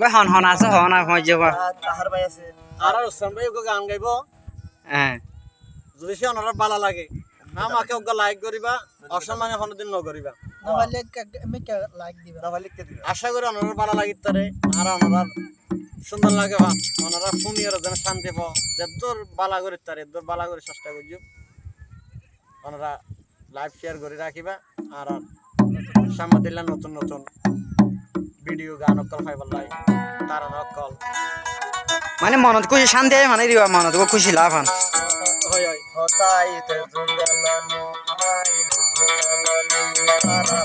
ভাই হন হন আছে হন আর হয়ে যাবা। তাহার ভাই আছে। আর আর ওসমান ভাই ওকে গান গাইব। হ্যাঁ যদি সে ওনারা ভালো লাগে আমাকে ওকে লাইক করিবা অসম্মানে কোনোদিন ন করিবা আশা করি ওনারা ভালো লাগিত তারে আর ওনারা সুন্দর লাগে বা ওনারা শুনি আর যেন শান্তি পাও। যেদূর বালা করি তারে এদূর বালা করে চেষ্টা করছি ওনারা লাইভ শেয়ার করে রাখিবা আর দিলে নতুন নতুন ভিডিও গান অকল ফাইবার লাই তারা অকল মানে মনত খুশি শান্তি মানে দিবা মনত খুশি লাভ হন। হয় হয় হতাই তে জুঙ্গলানি হাই জুঙ্গলানি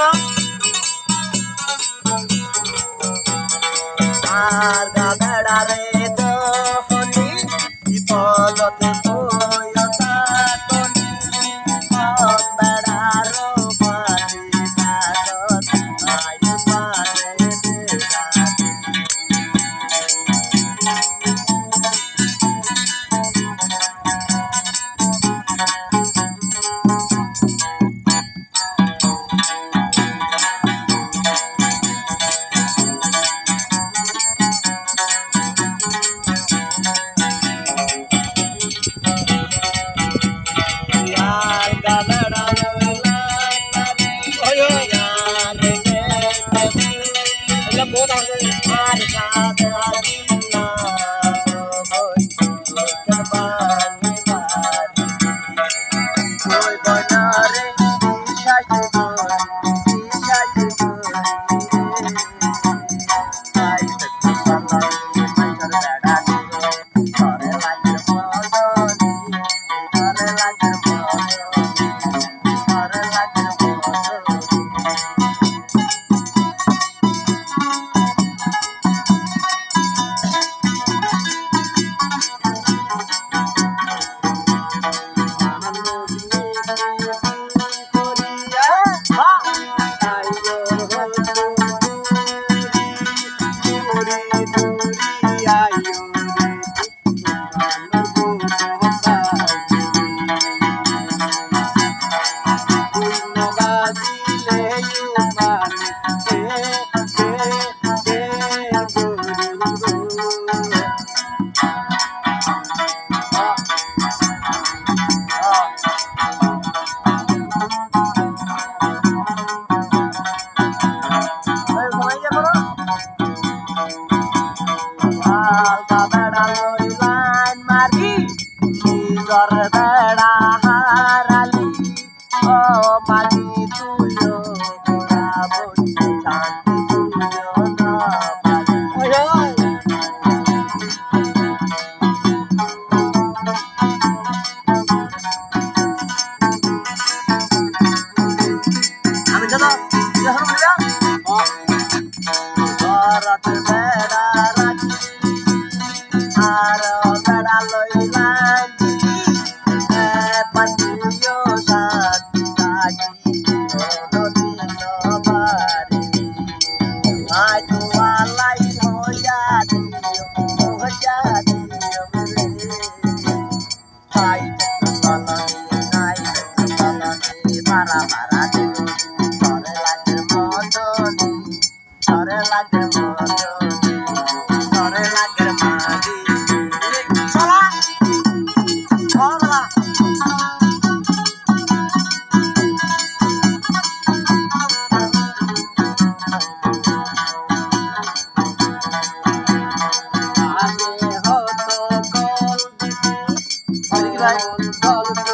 from? আর সাথ oh, Pati. মারা মারা দিল সরে লাগে মদনি সরে লাগে মদনি সরে লাগে মাদি চলা চলা Bye.